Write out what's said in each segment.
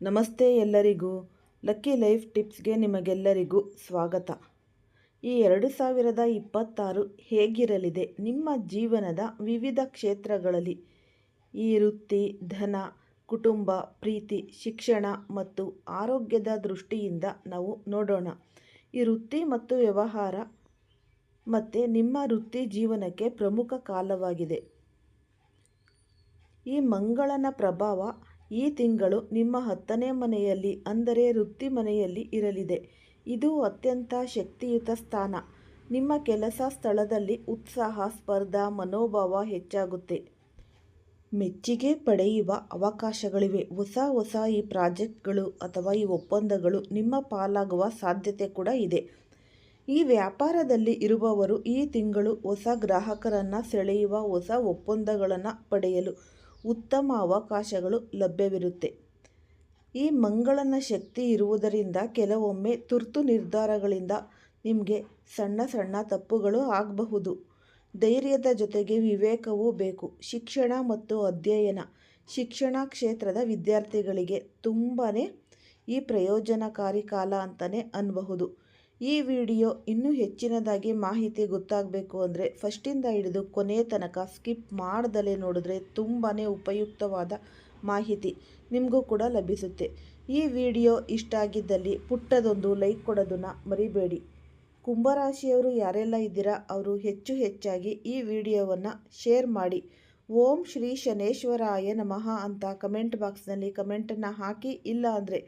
ನಮಸ್ತೆ ಎಲ್ಲರಿಗೂ. Lucky life ಟಿಪ್ಸ್ಗೆ ನಿಮಗೆಲ್ಲರಿಗೂ ಸ್ವಾಗತ. ಈ ಎರಡು ಸಾವಿರದ ಇಪ್ಪತ್ತಾರು ಹೇಗಿರಲಿದೆ? ನಿಮ್ಮ ಜೀವನದ ವಿವಿಧ ಕ್ಷೇತ್ರಗಳಲ್ಲಿ ಈ ವೃತ್ತಿ, ಧನ, ಕುಟುಂಬ, ಪ್ರೀತಿ, ಶಿಕ್ಷಣ ಮತ್ತು ಆರೋಗ್ಯದ ದೃಷ್ಟಿಯಿಂದ ನಾವು ನೋಡೋಣ. ಈ ವೃತ್ತಿ ಮತ್ತು ವ್ಯವಹಾರ ಮತ್ತು ನಿಮ್ಮ ವೃತ್ತಿ ಜೀವನಕ್ಕೆ ಪ್ರಮುಖ ಕಾಲವಾಗಿದೆ. ಈ ಮಂಗಳನ ಪ್ರಭಾವ ಈ ತಿಂಗಳು ನಿಮ್ಮ ಹತ್ತನೇ ಮನೆಯಲ್ಲಿ, ಅಂದರೆ ವೃತ್ತಿ ಮನೆಯಲ್ಲಿ ಇರಲಿದೆ. ಇದು ಅತ್ಯಂತ ಶಕ್ತಿಯುತ ಸ್ಥಾನ. ನಿಮ್ಮ ಕೆಲಸ ಸ್ಥಳದಲ್ಲಿ ಉತ್ಸಾಹ, ಸ್ಪರ್ಧಾ, ಮನೋಭಾವ ಹೆಚ್ಚಾಗುತ್ತೆ. ಮೆಚ್ಚುಗೆ ಪಡೆಯುವ ಅವಕಾಶಗಳಿವೆ. ಹೊಸ ಹೊಸ ಈ ಪ್ರಾಜೆಕ್ಟ್ಗಳು ಅಥವಾ ಈ ಒಪ್ಪಂದಗಳು ನಿಮ್ಮ ಪಾಲಾಗುವ ಸಾಧ್ಯತೆ ಕೂಡ ಇದೆ. ಈ ವ್ಯಾಪಾರದಲ್ಲಿ ಇರುವವರು ಈ ತಿಂಗಳು ಹೊಸ ಗ್ರಾಹಕರನ್ನು ಸೆಳೆಯುವ ಹೊಸ ಒಪ್ಪಂದಗಳನ್ನು ಪಡೆಯಲು ಉತ್ತಮ ಅವಕಾಶಗಳು ಲಭ್ಯವಿರುತ್ತೆ. ಈ ಮಂಗಳನ ಶಕ್ತಿ ಇರುವುದರಿಂದ ಕೆಲವೊಮ್ಮೆ ತುರ್ತು ನಿರ್ಧಾರಗಳಿಂದ ನಿಮಗೆ ಸಣ್ಣ ಸಣ್ಣ ತಪ್ಪುಗಳು ಆಗಬಹುದು. ಧೈರ್ಯದ ಜೊತೆಗೆ ವಿವೇಕವೂ ಬೇಕು. ಶಿಕ್ಷಣ ಮತ್ತು ಅಧ್ಯಯನ. ಶಿಕ್ಷಣ ಕ್ಷೇತ್ರದ ವಿದ್ಯಾರ್ಥಿಗಳಿಗೆ ತುಂಬಾ ಈ ಪ್ರಯೋಜನಕಾರಿ ಕಾಲ ಅಂತಲೇ ಅನ್ನಬಹುದು ಈ ವಿಡಿಯೋ ಇನ್ನೂ ಹೆಚ್ಚಿನದಾಗಿ ಮಾಹಿತಿ ಗೊತ್ತಾಗಬೇಕು ಅಂದರೆ ಫಸ್ಟಿಂದ ಹಿಡಿದು ಕೊನೆಯ ತನಕ ಸ್ಕಿಪ್ ಮಾಡ್ದಲೇ ನೋಡಿದ್ರೆ ತುಂಬಾ ಉಪಯುಕ್ತವಾದ ಮಾಹಿತಿ ನಿಮಗೂ ಕೂಡ ಲಭಿಸುತ್ತೆ. ಈ ವಿಡಿಯೋ ಇಷ್ಟ ಆಗಿದ್ದಲ್ಲಿ ಪುಟ್ಟದೊಂದು ಲೈಕ್ ಕೊಡೋದನ್ನು ಮರಿಬೇಡಿ. ಕುಂಭರಾಶಿಯವರು ಯಾರೆಲ್ಲ ಇದ್ದೀರಾ, ಅವರು ಹೆಚ್ಚು ಹೆಚ್ಚಾಗಿ ಈ ವಿಡಿಯೋವನ್ನು ಶೇರ್ ಮಾಡಿ. ಓಂ ಶ್ರೀ ಶನೇಶ್ವರಾಯ ನಮಃ ಅಂತ ಕಮೆಂಟ್ ಬಾಕ್ಸ್ನಲ್ಲಿ ಕಮೆಂಟನ್ನು ಹಾಕಿ, ಇಲ್ಲ ಅಂದರೆ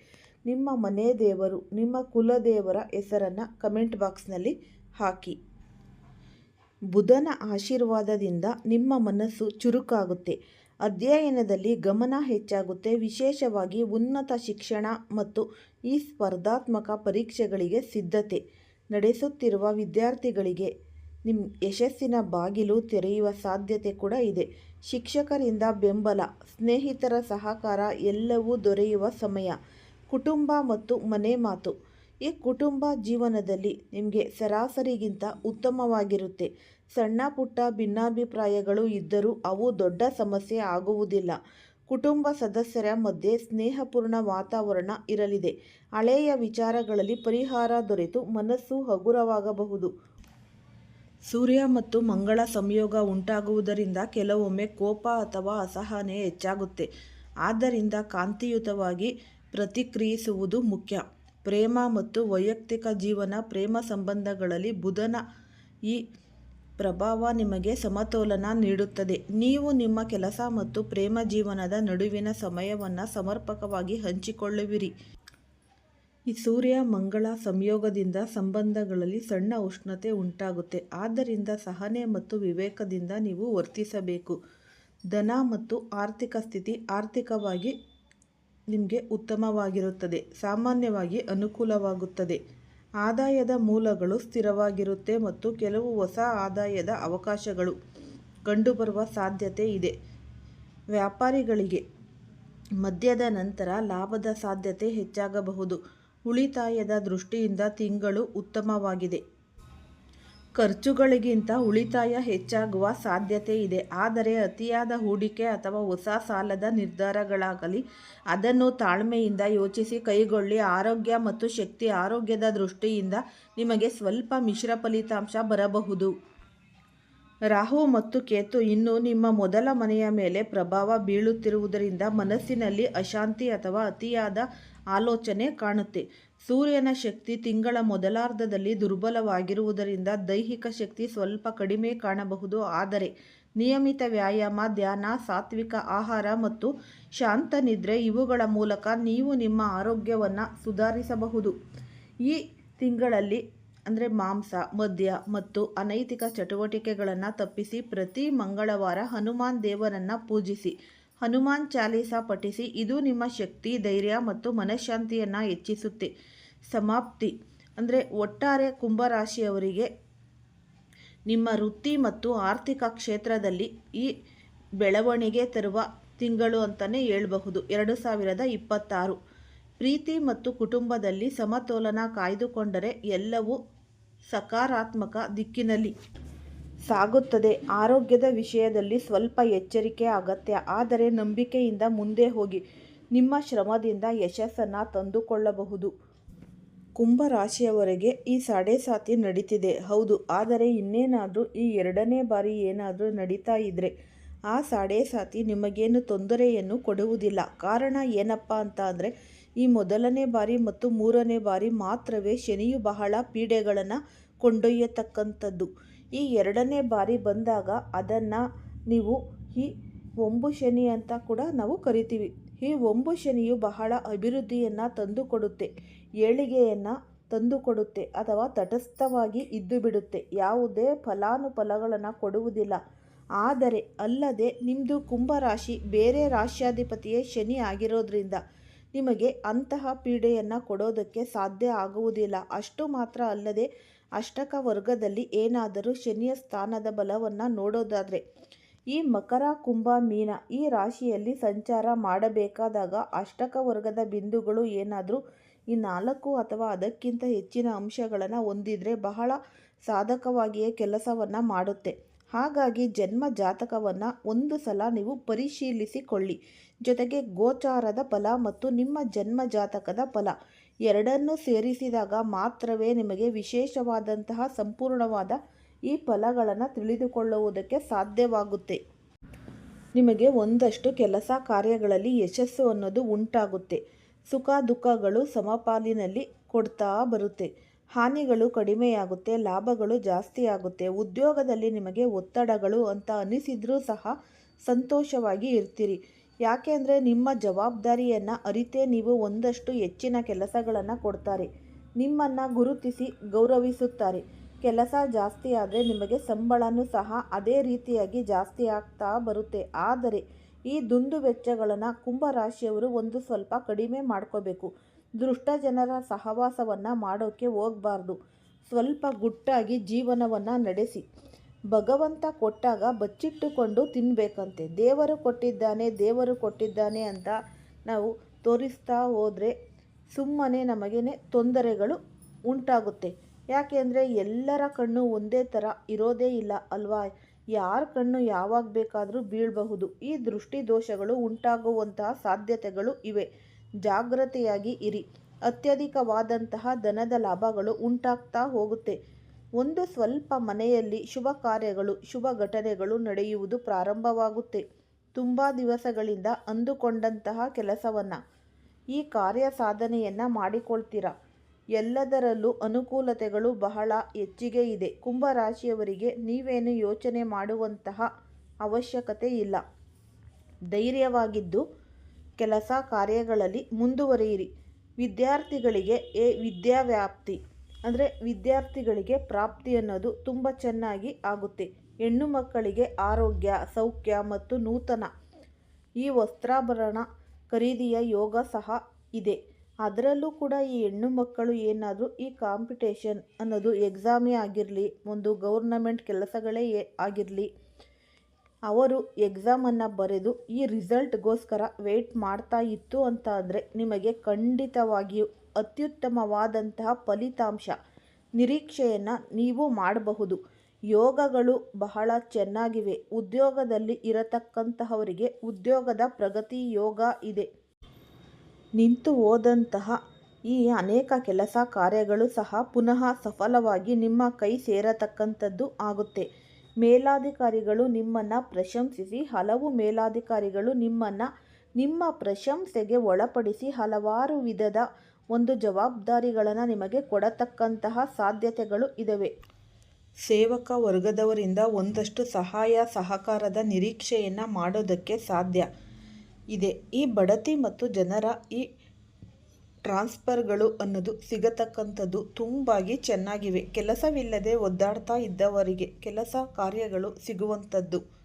ನಿಮ್ಮ ಮನೆ ದೇವರು, ನಿಮ್ಮ ಕುಲದೇವರ ಹೆಸರನ್ನು ಕಮೆಂಟ್ ಬಾಕ್ಸ್ನಲ್ಲಿ ಹಾಕಿ. ಬುಧನ ಆಶೀರ್ವಾದದಿಂದ ನಿಮ್ಮ ಮನಸ್ಸು ಚುರುಕಾಗುತ್ತೆ. ಅಧ್ಯಯನದಲ್ಲಿ ಗಮನ ಹೆಚ್ಚಾಗುತ್ತೆ. ವಿಶೇಷವಾಗಿ ಉನ್ನತ ಶಿಕ್ಷಣ ಮತ್ತು ಈ ಸ್ಪರ್ಧಾತ್ಮಕ ಪರೀಕ್ಷೆಗಳಿಗೆ ಸಿದ್ಧತೆ ನಡೆಸುತ್ತಿರುವ ವಿದ್ಯಾರ್ಥಿಗಳಿಗೆ ನಿಮ್ಮ ಯಶಸ್ಸಿನ ಬಾಗಿಲು ತೆರೆಯುವ ಸಾಧ್ಯತೆ ಕೂಡ ಇದೆ. ಶಿಕ್ಷಕರಿಂದ ಬೆಂಬಲ, ಸ್ನೇಹಿತರ ಸಹಕಾರ ಎಲ್ಲವೂ ದೊರೆಯುವ ಸಮಯ. ಕುಟುಂಬ ಮತ್ತು ಮನೆ ಮಾತು. ಈ ಕುಟುಂಬ ಜೀವನದಲ್ಲಿ ನಿಮಗೆ ಸರಾಸರಿಗಿಂತ ಉತ್ತಮವಾಗಿರುತ್ತೆ. ಸಣ್ಣ ಪುಟ್ಟ ಭಿನ್ನಾಭಿಪ್ರಾಯಗಳು ಇದ್ದರೂ ಅವು ದೊಡ್ಡ ಸಮಸ್ಯೆ ಆಗುವುದಿಲ್ಲ. ಕುಟುಂಬ ಸದಸ್ಯರ ಮಧ್ಯೆ ಸ್ನೇಹಪೂರ್ಣ ವಾತಾವರಣ ಇರಲಿದೆ. ಹಳೆಯ ವಿಚಾರಗಳಲ್ಲಿ ಪರಿಹಾರ ದೊರೆತು ಮನಸ್ಸು ಹಗುರವಾಗಬಹುದು. ಸೂರ್ಯ ಮತ್ತು ಮಂಗಳ ಸಂಯೋಗ ಉಂಟಾಗುವುದರಿಂದ ಕೆಲವೊಮ್ಮೆ ಕೋಪ ಅಥವಾ ಅಸಹನೆ ಹೆಚ್ಚಾಗುತ್ತೆ. ಆದ್ದರಿಂದ ಕಾಂತಿಯುತವಾಗಿ ಪ್ರತಿಕ್ರಿಯಿಸುವುದು ಮುಖ್ಯ. ಪ್ರೇಮ ಮತ್ತು ವೈಯಕ್ತಿಕ ಜೀವನ, ಪ್ರೇಮ ಸಂಬಂಧಗಳಲ್ಲಿ ಬುಧನ ಈ ಪ್ರಭಾವ ನಿಮಗೆ ಸಮತೋಲನ ನೀಡುತ್ತದೆ. ನೀವು ನಿಮ್ಮ ಕೆಲಸ ಮತ್ತು ಪ್ರೇಮ ಜೀವನದ ನಡುವಿನ ಸಮಯವನ್ನು ಸಮರ್ಪಕವಾಗಿ ಹಂಚಿಕೊಳ್ಳುವಿರಿ. ಈ ಸೂರ್ಯ, ಮಂಗಳ ಸಂಯೋಗದಿಂದ ಸಂಬಂಧಗಳಲ್ಲಿ ಸಣ್ಣ ಉಷ್ಣತೆ ಉಂಟಾಗುತ್ತೆ. ಆದ್ದರಿಂದ ಸಹನೆ ಮತ್ತು ವಿವೇಕದಿಂದ ನೀವು ವರ್ತಿಸಬೇಕು. ಧನ ಮತ್ತು ಆರ್ಥಿಕ ಸ್ಥಿತಿ ಆರ್ಥಿಕವಾಗಿ ನಿಮಗೆ ಉತ್ತಮವಾಗಿರುತ್ತದೆ, ಸಾಮಾನ್ಯವಾಗಿ ಅನುಕೂಲವಾಗುತ್ತದೆ. ಆದಾಯದ ಮೂಲಗಳು ಸ್ಥಿರವಾಗಿರುತ್ತೆ ಮತ್ತು ಕೆಲವು ಹೊಸ ಆದಾಯದ ಅವಕಾಶಗಳು ಕಂಡುಬರುವ ಸಾಧ್ಯತೆ ಇದೆ. ವ್ಯಾಪಾರಿಗಳಿಗೆ ಮದ್ಯದ ನಂತರ ಲಾಭದ ಸಾಧ್ಯತೆ ಹೆಚ್ಚಾಗಬಹುದು. ಉಳಿತಾಯದ ದೃಷ್ಟಿಯಿಂದ ತಿಂಗಳು ಉತ್ತಮವಾಗಿದೆ. ಖರ್ಚುಗಳಿಗಿಂತ ಉಳಿತಾಯ ಹೆಚ್ಚಾಗುವ ಸಾಧ್ಯತೆ ಇದೆ. ಆದರೆ ಅತಿಯಾದ ಹೂಡಿಕೆ ಅಥವಾ ಹೊಸ ಸಾಲದ ನಿರ್ಧಾರಗಳಾಗಲಿ, ಅದನ್ನು ತಾಳ್ಮೆಯಿಂದ ಯೋಚಿಸಿ ಕೈಗೊಳ್ಳಿ. ಆರೋಗ್ಯ ಮತ್ತು ಶಕ್ತಿ ಆರೋಗ್ಯದ ದೃಷ್ಟಿಯಿಂದ ನಿಮಗೆ ಸ್ವಲ್ಪ ಮಿಶ್ರ ಫಲಿತಾಂಶ ಬರಬಹುದು. ರಾಹು ಮತ್ತು ಕೇತು ಇನ್ನು ನಿಮ್ಮ ಮೊದಲ ಮನೆಯ ಮೇಲೆ ಪ್ರಭಾವ ಬೀಳುತ್ತಿರುವುದರಿಂದ ಮನಸ್ಸಿನಲ್ಲಿ ಅಶಾಂತಿ ಅಥವಾ ಅತಿಯಾದ ಆಲೋಚನೆ ಕಾಣುತ್ತೆ. ಸೂರ್ಯನ ಶಕ್ತಿ ತಿಂಗಳ ಮೊದಲಾರ್ಧದಲ್ಲಿ ದುರ್ಬಲವಾಗಿರುವುದರಿಂದ ದೈಹಿಕ ಶಕ್ತಿ ಸ್ವಲ್ಪ ಕಡಿಮೆ ಕಾಣಬಹುದು. ಆದರೆ ನಿಯಮಿತ ವ್ಯಾಯಾಮ, ಧ್ಯಾನ, ಸಾತ್ವಿಕ ಆಹಾರ ಮತ್ತು ಶಾಂತ ನಿದ್ರೆ ಇವುಗಳ ಮೂಲಕ ನೀವು ನಿಮ್ಮ ಆರೋಗ್ಯವನ್ನು ಸುಧಾರಿಸಬಹುದು. ಈ ತಿಂಗಳಲ್ಲಿ ಅಂದರೆ ಮಾಂಸ, ಮದ್ಯ ಮತ್ತು ಅನೈತಿಕ ಚಟುವಟಿಕೆಗಳನ್ನು ತಪ್ಪಿಸಿ ಪ್ರತಿ ಮಂಗಳವಾರ ಹನುಮಾನ್ ದೇವರನ್ನು ಪೂಜಿಸಿ. ಹನುಮಾನ್ ಚಾಲೀಸ ಪಠಿಸಿ, ಇದು ನಿಮ್ಮ ಶಕ್ತಿ, ಧೈರ್ಯ ಮತ್ತು ಮನಃಶಾಂತಿಯನ್ನು ಹೆಚ್ಚಿಸುತ್ತೆ. ಸಮಾಪ್ತಿ. ಅಂದರೆ ಒಟ್ಟಾರೆ ಕುಂಭರಾಶಿಯವರಿಗೆ ನಿಮ್ಮ ವೃತ್ತಿ ಮತ್ತು ಆರ್ಥಿಕ ಕ್ಷೇತ್ರದಲ್ಲಿ ಈ ಬೆಳವಣಿಗೆ ತರುವ ತಿಂಗಳು ಅಂತಲೇ ಹೇಳಬಹುದು. ಎರಡು ಸಾವಿರದ ಇಪ್ಪತ್ತಾರು. ಪ್ರೀತಿ ಮತ್ತು ಕುಟುಂಬದಲ್ಲಿ ಸಮತೋಲನ ಕಾಯ್ದುಕೊಂಡರೆ ಎಲ್ಲವೂ ಸಕಾರಾತ್ಮಕ ದಿಕ್ಕಿನಲ್ಲಿ. ಸಾಗುತ್ತದೆ. ಆರೋಗ್ಯದ ವಿಷಯದಲ್ಲಿ ಸ್ವಲ್ಪ ಎಚ್ಚರಿಕೆ ಅಗತ್ಯ. ಆದರೆ ನಂಬಿಕೆಯಿಂದ ಮುಂದೆ ಹೋಗಿ. ನಿಮ್ಮ ಶ್ರಮದಿಂದ ಯಶಸ್ಸನ್ನು ತಂದುಕೊಳ್ಳಬಹುದು. ಕುಂಭ ರಾಶಿಯವರೆಗೆ ಈ ಸಾಡೆ ಸಾತಿ ನಡೀತಿದೆ. ಹೌದು, ಆದರೆ ಇನ್ನೇನಾದರೂ ಈ ಎರಡನೇ ಬಾರಿ ಏನಾದರೂ ನಡೀತಾ ಇದ್ದರೆ ಆ ಸಾಡೆ ಸಾತಿ ನಿಮಗೇನು ತೊಂದರೆಯನ್ನು ಕೊಡುವುದಿಲ್ಲ. ಕಾರಣ ಏನಪ್ಪ ಅಂತ ಈ ಮೊದಲನೇ ಬಾರಿ ಮತ್ತು ಮೂರನೇ ಬಾರಿ ಮಾತ್ರವೇ ಶನಿಯು ಬಹಳ ಪೀಡೆಗಳನ್ನು ಕೊಂಡೊಯ್ಯತಕ್ಕಂಥದ್ದು. ಈ ಎರಡನೇ ಬಾರಿ ಬಂದಾಗ ಅದನ್ನು ನೀವು ಈ ಒಂಬು ಶನಿ ಅಂತ ಕೂಡ ನಾವು ಕರಿತೀವಿ. ಈ ಒಂಬು ಶನಿಯು ಬಹಳ ಅಭಿವೃದ್ಧಿಯನ್ನು ತಂದುಕೊಡುತ್ತೆ, ಏಳಿಗೆಯನ್ನು ತಂದುಕೊಡುತ್ತೆ ಅಥವಾ ತಟಸ್ಥವಾಗಿ ಇದ್ದು ಬಿಡುತ್ತೆ. ಯಾವುದೇ ಫಲಾನುಫಲಗಳನ್ನು ಕೊಡುವುದಿಲ್ಲ. ಆದರೆ ಅಲ್ಲದೆ ನಿಮ್ಮದು ಕುಂಭರಾಶಿ ಬೇರೆ ರಾಶ್ಯಾಧಿಪತಿಯೇ ಶನಿ ಆಗಿರೋದ್ರಿಂದ ನಿಮಗೆ ಅಂತಹ ಪೀಡೆಯನ್ನು ಕೊಡೋದಕ್ಕೆ ಸಾಧ್ಯ ಆಗುವುದಿಲ್ಲ. ಅಷ್ಟು ಮಾತ್ರ ಅಲ್ಲದೆ ಅಷ್ಟಕ ವರ್ಗದಲ್ಲಿ ಏನಾದರೂ ಶನಿಯ ಸ್ಥಾನದ ಬಲವನ್ನು ನೋಡೋದಾದರೆ, ಈ ಮಕರ, ಕುಂಭ, ಮೀನ ಈ ರಾಶಿಯಲ್ಲಿ ಸಂಚಾರ ಮಾಡಬೇಕಾದಾಗ ಅಷ್ಟಕ ವರ್ಗದ ಬಿಂದುಗಳು ಏನಾದರೂ ಈ ನಾಲ್ಕು ಅಥವಾ ಅದಕ್ಕಿಂತ ಹೆಚ್ಚಿನ ಅಂಶಗಳನ್ನು ಹೊಂದಿದರೆ ಬಹಳ ಸಾಧಕವಾಗಿಯೇ ಕೆಲಸವನ್ನು ಮಾಡುತ್ತೆ. ಹಾಗಾಗಿ ಜನ್ಮ ಜಾತಕವನ್ನು ಒಂದು ಸಲ ನೀವು ಪರಿಶೀಲಿಸಿಕೊಳ್ಳಿ. ಜೊತೆಗೆ ಗೋಚಾರದ ಫಲ ಮತ್ತು ನಿಮ್ಮ ಜನ್ಮ ಜಾತಕದ ಫಲ. ಎರಡನ್ನೂ ಸೇರಿಸಿದಾಗ ಮಾತ್ರವೇ ನಿಮಗೆ ವಿಶೇಷವಾದಂತಹ ಸಂಪೂರ್ಣವಾದ ಈ ಫಲಗಳನ್ನು ತಿಳಿದುಕೊಳ್ಳುವುದಕ್ಕೆ ಸಾಧ್ಯವಾಗುತ್ತೆ. ನಿಮಗೆ ಒಂದಷ್ಟು ಕೆಲಸ ಕಾರ್ಯಗಳಲ್ಲಿ ಯಶಸ್ಸು ಅನ್ನೋದು ಉಂಟಾಗುತ್ತೆ. ಸುಖ ದುಃಖಗಳು ಸಮಪಾಲಿನಲ್ಲಿ ಕೊಡ್ತಾ ಬರುತ್ತೆ. ಹಾನಿಗಳು ಕಡಿಮೆಯಾಗುತ್ತೆ, ಲಾಭಗಳು ಜಾಸ್ತಿ ಆಗುತ್ತೆ. ಉದ್ಯೋಗದಲ್ಲಿ ನಿಮಗೆ ಒತ್ತಡಗಳು ಅಂತ ಅನಿಸಿದ್ರೂ ಸಹ ಸಂತೋಷವಾಗಿ ಇರ್ತೀರಿ. ಯಾಕೆ ಅಂದರೆ ನಿಮ್ಮ ಜವಾಬ್ದಾರಿಯನ್ನು ಅರಿತೇ ನೀವು ಒಂದಷ್ಟು ಹೆಚ್ಚಿನ ಕೆಲಸಗಳನ್ನು ಕೊಡ್ತಾರೆ. ನಿಮ್ಮನ್ನು ಗುರುತಿಸಿ ಗೌರವಿಸುತ್ತಾರೆ. ಕೆಲಸ ಜಾಸ್ತಿ ಆದರೆ ನಿಮಗೆ ಸಂಬಳನೂ ಸಹ ಅದೇ ರೀತಿಯಾಗಿ ಜಾಸ್ತಿ ಆಗ್ತಾ ಬರುತ್ತೆ. ಆದರೆ ಈ ದುಂದು ವೆಚ್ಚಗಳನ್ನು ಕುಂಭರಾಶಿಯವರು ಒಂದು ಸ್ವಲ್ಪ ಕಡಿಮೆ ಮಾಡ್ಕೋಬೇಕು. ದೃಷ್ಟ ಜನರ ಸಹವಾಸವನ್ನು ಮಾಡೋಕ್ಕೆ ಹೋಗಬಾರ್ದು. ಸ್ವಲ್ಪ ಗುಟ್ಟಾಗಿ ಜೀವನವನ್ನು ನಡೆಸಿ. ಭಗವಂತ ಕೊಟ್ಟಾಗ ಬಚ್ಚಿಟ್ಟುಕೊಂಡು ತಿನ್ನಬೇಕಂತೆ ದೇವರು ಕೊಟ್ಟಿದ್ದಾನೆ ದೇವರು ಕೊಟ್ಟಿದ್ದಾನೆ ಅಂತ ನಾವು ತೋರಿಸ್ತಾ ಹೋದರೆ ಸುಮ್ಮನೆ ನಮಗೇನೆ ತೊಂದರೆಗಳು ಉಂಟಾಗುತ್ತೆ. ಯಾಕೆ ಅಂದರೆ ಎಲ್ಲರ ಕಣ್ಣು ಒಂದೇ ಥರ ಇರೋದೇ ಇಲ್ಲ ಅಲ್ವಾ? ಯಾರ ಕಣ್ಣು ಯಾವಾಗ ಬೇಕಾದರೂ ಬೀಳಬಹುದು. ಈ ದೃಷ್ಟಿ ದೋಷಗಳು ಉಂಟಾಗುವಂತಹ ಸಾಧ್ಯತೆಗಳು ಇವೆ. ಜಾಗ್ರತೆಯಾಗಿ ಇರಿ. ಅತ್ಯಧಿಕವಾದಂತಹ ಧನದ ಲಾಭಗಳು ಉಂಟಾಗ್ತಾ ಹೋಗುತ್ತೆ. ಒಂದು ಸ್ವಲ್ಪ ಮನೆಯಲ್ಲಿ ಶುಭ ಕಾರ್ಯಗಳು, ಶುಭ ಘಟನೆಗಳು ನಡೆಯುವುದು ಪ್ರಾರಂಭವಾಗುತ್ತೆ. ತುಂಬ ದಿವಸಗಳಿಂದ ಅಂದುಕೊಂಡಂತಹ ಕೆಲಸವನ್ನು. ಈ ಕಾರ್ಯ ಸಾಧನೆಯನ್ನು ಮಾಡಿಕೊಳ್ತೀರಾ? ಎಲ್ಲದರಲ್ಲೂ ಅನುಕೂಲತೆಗಳು ಬಹಳ ಹೆಚ್ಚಿಗೆ ಇದೆ. ಕುಂಭರಾಶಿಯವರಿಗೆ ನೀವೇನು ಯೋಚನೆ ಮಾಡುವಂತಹ ಅವಶ್ಯಕತೆ ಇಲ್ಲ. ಧೈರ್ಯವಾಗಿದ್ದು ಕೆಲಸ ಕಾರ್ಯಗಳಲ್ಲಿ ಮುಂದುವರಿಯಿರಿ. ವಿದ್ಯಾರ್ಥಿಗಳಿಗೆ ಎ ವಿದ್ಯಾವ್ಯಾಪ್ತಿ. ಅಂದರೆ ವಿದ್ಯಾರ್ಥಿಗಳಿಗೆ ಪ್ರಾಪ್ತಿ ಅನ್ನೋದು ತುಂಬ ಚೆನ್ನಾಗಿ ಆಗುತ್ತೆ. ಹೆಣ್ಣು ಮಕ್ಕಳಿಗೆ ಆರೋಗ್ಯ, ಸೌಖ್ಯ ಮತ್ತು ನೂತನ ಈ ವಸ್ತ್ರಾಭರಣ ಖರೀದಿಯ ಯೋಗ ಸಹ ಇದೆ. ಅದರಲ್ಲೂ ಕೂಡ ಈ ಹೆಣ್ಣು ಮಕ್ಕಳು ಏನಾದರೂ ಈ ಕಾಂಪಿಟೇಷನ್ ಅನ್ನೋದು ಎಕ್ಸಾಮೇ ಆಗಿರಲಿ, ಒಂದು ಗೌರ್ನಮೆಂಟ್ ಕೆಲಸಗಳೇ ಆಗಿರಲಿ ಅವರು ಎಕ್ಸಾಮನ್ನು ಬರೆದು ಈ ರಿಸಲ್ಟ್ಗೋಸ್ಕರ ವೆಯ್ಟ್ ಮಾಡ್ತಾ ಇತ್ತು ಅಂತ ಅಂದರೆ ನಿಮಗೆ ಖಂಡಿತವಾಗಿಯೂ ಅತ್ಯುತ್ತಮವಾದಂತಹ ಫಲಿತಾಂಶ, ನಿರೀಕ್ಷೆಯನ್ನು ನೀವು ಮಾಡಬಹುದು. ಯೋಗಗಳು ಬಹಳ ಚೆನ್ನಾಗಿವೆ. ಉದ್ಯೋಗದಲ್ಲಿ ಇರತಕ್ಕಂತಹವರಿಗೆ ಉದ್ಯೋಗದ ಪ್ರಗತಿ ಯೋಗ ಇದೆ. ನಿಂತು ಹೋದಂತಹ ಈ ಅನೇಕ ಕೆಲಸ ಕಾರ್ಯಗಳು ಸಹ ಪುನಃ ಸಫಲವಾಗಿ ನಿಮ್ಮ ಕೈ ಸೇರತಕ್ಕಂಥದ್ದು ಆಗುತ್ತೆ. ಮೇಲಾಧಿಕಾರಿಗಳು ನಿಮ್ಮನ್ನು ಪ್ರಶಂಸಿಸಿ, ಹಲವು ಮೇಲಾಧಿಕಾರಿಗಳು ನಿಮ್ಮನ್ನು ನಿಮ್ಮ ಪ್ರಶಂಸೆಗೆ ಒಳಪಡಿಸಿ ಹಲವಾರು ವಿಧದ ಒಂದು ಜವಾಬ್ದಾರಿಗಳನ್ನು ನಿಮಗೆ ಕೊಡತಕ್ಕಂತಹ ಸಾಧ್ಯತೆಗಳು ಇದಾವೆ. ಸೇವಕ ವರ್ಗದವರಿಂದ ಒಂದಷ್ಟು ಸಹಾಯ, ಸಹಕಾರದ ನಿರೀಕ್ಷೆಯನ್ನು ಮಾಡೋದಕ್ಕೆ ಸಾಧ್ಯ ಇದೆ. ಈ ಬಡತಿ ಮತ್ತು ಜನರ ಈ ಟ್ರಾನ್ಸ್ಫರ್ಗಳು ಅನ್ನೋದು ಸಿಗತಕ್ಕಂಥದ್ದು ತುಂಬಾಗಿ ಚೆನ್ನಾಗಿವೆ. ಕೆಲಸವಿಲ್ಲದೆ ಒದ್ದಾಡ್ತಾ ಇದ್ದವರಿಗೆ ಕೆಲಸ ಕಾರ್ಯಗಳು ಸಿಗುವಂಥದ್ದು.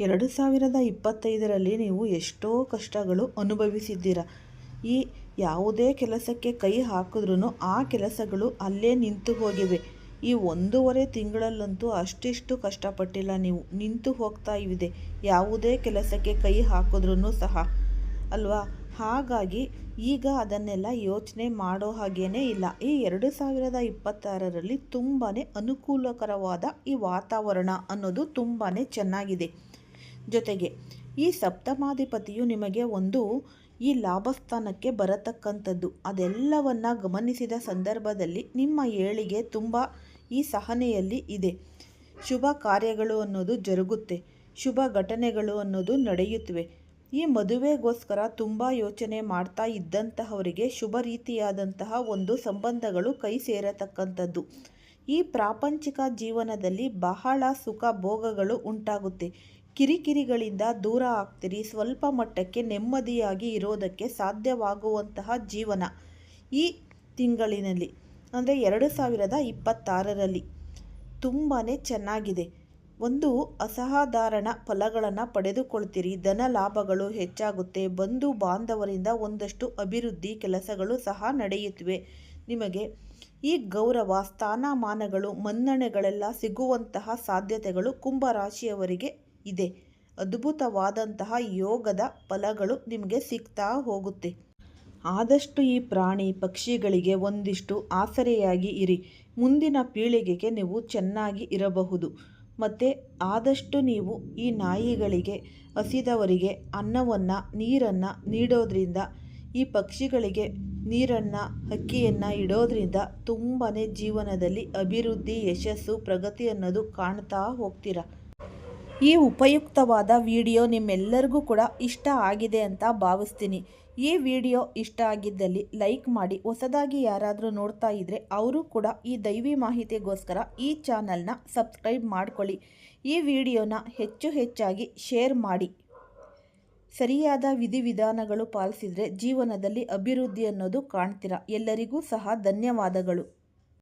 ಎರಡು ಸಾವಿರದ ಇಪ್ಪತ್ತೈದರಲ್ಲಿ ನೀವು ಎಷ್ಟೋ ಕಷ್ಟಗಳು ಅನುಭವಿಸಿದ್ದೀರ. ಈ ಯಾವುದೇ ಕೆಲಸಕ್ಕೆ ಕೈ ಹಾಕಿದ್ರೂ ಆ ಕೆಲಸಗಳು ಅಲ್ಲೇ ನಿಂತು ಹೋಗಿವೆ. ಈ ಒಂದೂವರೆ ತಿಂಗಳಲ್ಲಂತೂ ಅಷ್ಟಿಷ್ಟು ಕಷ್ಟಪಟ್ಟಿಲ್ಲ ನೀವು. ನಿಂತು ಹೋಗ್ತಾ ಇದೆ ಯಾವುದೇ ಕೆಲಸಕ್ಕೆ ಕೈ ಹಾಕಿದ್ರೂ ಸಹ. ಅಲ್ವಾ? ಹಾಗಾಗಿ ಈಗ ಅದನ್ನೆಲ್ಲ ಯೋಚನೆ ಮಾಡೋ ಹಾಗೇನೇ ಇಲ್ಲ. ಈ ಎರಡು ಸಾವಿರದ ಇಪ್ಪತ್ತಾರರಲ್ಲಿ ತುಂಬಾ ಅನುಕೂಲಕರವಾದ ಈ ವಾತಾವರಣ ಅನ್ನೋದು ತುಂಬಾ ಚೆನ್ನಾಗಿದೆ. ಜೊತೆಗೆ ಈ ಸಪ್ತಮಾಧಿಪತಿಯು ನಿಮಗೆ ಒಂದು ಈ ಲಾಭಸ್ಥಾನಕ್ಕೆ ಬರತಕ್ಕಂಥದ್ದು. ಅದೆಲ್ಲವನ್ನು ಗಮನಿಸಿದ ಸಂದರ್ಭದಲ್ಲಿ ನಿಮ್ಮ ಏಳಿಗೆ ತುಂಬ ಈ ಸಹನೆಯಲ್ಲಿ ಇದೆ. ಶುಭ ಕಾರ್ಯಗಳು ಅನ್ನೋದು ಜರುಗುತ್ತೆ. ಶುಭ ಘಟನೆಗಳು ಅನ್ನೋದು ನಡೆಯುತ್ತವೆ ಈ ಮದುವೆಗೋಸ್ಕರ ತುಂಬ ಯೋಚನೆ ಮಾಡ್ತಾ ಇದ್ದಂತಹವರಿಗೆ ಶುಭ ರೀತಿಯಾದಂತಹ ಒಂದು ಸಂಬಂಧಗಳು ಕೈ ಸೇರತಕ್ಕಂಥದ್ದು. ಈ ಪ್ರಾಪಂಚಿಕ ಜೀವನದಲ್ಲಿ ಬಹಳ ಸುಖ ಭೋಗಗಳು ಉಂಟಾಗುತ್ತೆ. ಕಿರಿಕಿರಿಗಳಿಂದ ದೂರ ಆಗ್ತೀರಿ, ಸ್ವಲ್ಪ ಮಟ್ಟಕ್ಕೆ ನೆಮ್ಮದಿಯಾಗಿ ಇರೋದಕ್ಕೆ ಸಾಧ್ಯವಾಗುವಂತಹ ಜೀವನ. ಈ ತಿಂಗಳಿನಲ್ಲಿ, ಅಂದರೆ ಎರಡು ಸಾವಿರದ ಇಪ್ಪತ್ತಾರರಲ್ಲಿ ತುಂಬಾ ಚೆನ್ನಾಗಿದೆ. ಒಂದು ಅಸಾಧಾರಣ ಫಲಗಳನ್ನು ಪಡೆದುಕೊಳ್ತೀರಿ. ಧನ ಲಾಭಗಳು ಹೆಚ್ಚಾಗುತ್ತೆ. ಬಂಧು ಬಾಂಧವರಿಂದ ಒಂದಷ್ಟು ಅಭಿವೃದ್ಧಿ ಕೆಲಸಗಳು ಸಹ ನಡೆಯುತ್ತಿವೆ. ನಿಮಗೆ ಈ ಗೌರವ, ಸ್ಥಾನಮಾನಗಳು, ಮನ್ನಣೆಗಳೆಲ್ಲ ಸಿಗುವಂತಹ ಸಾಧ್ಯತೆಗಳು ಕುಂಭರಾಶಿಯವರಿಗೆ ಇದೆ. ಅದ್ಭುತವಾದಂತಹ ಯೋಗದ ಫಲಗಳು ನಿಮಗೆ ಸಿಗ್ತಾ ಹೋಗುತ್ತೆ. ಆದಷ್ಟು ಈ ಪ್ರಾಣಿ ಪಕ್ಷಿಗಳಿಗೆ ಒಂದಿಷ್ಟು ಆಸರೆಯಾಗಿ ಇರಿ. ಮುಂದಿನ ಪೀಳಿಗೆಗೆ ನೀವು ಚೆನ್ನಾಗಿ ಇರಬಹುದು. ಮತ್ತು ಆದಷ್ಟು ನೀವು ಈ ನಾಯಿಗಳಿಗೆ, ಹಸಿದವರಿಗೆ ಅನ್ನವನ್ನು, ನೀರನ್ನು ನೀಡೋದ್ರಿಂದ, ಈ ಪಕ್ಷಿಗಳಿಗೆ ನೀರನ್ನು ಅಕ್ಕಿಯನ್ನು ಇಡೋದ್ರಿಂದ ತುಂಬಾ ಜೀವನದಲ್ಲಿ ಅಭಿವೃದ್ಧಿ, ಯಶಸ್ಸು, ಪ್ರಗತಿ ಅನ್ನೋದು ಕಾಣ್ತಾ ಹೋಗ್ತೀರ? ಈ ಉಪಯುಕ್ತವಾದ ವಿಡಿಯೋ ನಿಮ್ಮೆಲ್ಲರಿಗೂ ಕೂಡ ಇಷ್ಟ ಆಗಿದೆ ಅಂತ ಭಾವಿಸ್ತೀನಿ. ಈ ವಿಡಿಯೋ ಇಷ್ಟ ಆಗಿದ್ದಲ್ಲಿ ಲೈಕ್ ಮಾಡಿ, ಹೊಸದಾಗಿ ಯಾರಾದರೂ ನೋಡ್ತಾ ಇದ್ದರೆ ಅವರು ಕೂಡ ಈ ದೈವಿ ಮಾಹಿತಿಗೋಸ್ಕರ ಈ ಚಾನಲ್ನ ಸಬ್ಸ್ಕ್ರೈಬ್ ಮಾಡ್ಕೊಳ್ಳಿ. ಈ ವಿಡಿಯೋನ ಹೆಚ್ಚು ಹೆಚ್ಚಾಗಿ ಶೇರ್ ಮಾಡಿ. ಸರಿಯಾದ ವಿಧಿವಿಧಾನಗಳು ಪಾಲಿಸಿದರೆ ಜೀವನದಲ್ಲಿ ಅಭಿವೃದ್ಧಿ ಅನ್ನೋದು ಕಾಣ್ತೀರಾ? ಎಲ್ಲರಿಗೂ ಸಹ ಧನ್ಯವಾದಗಳು.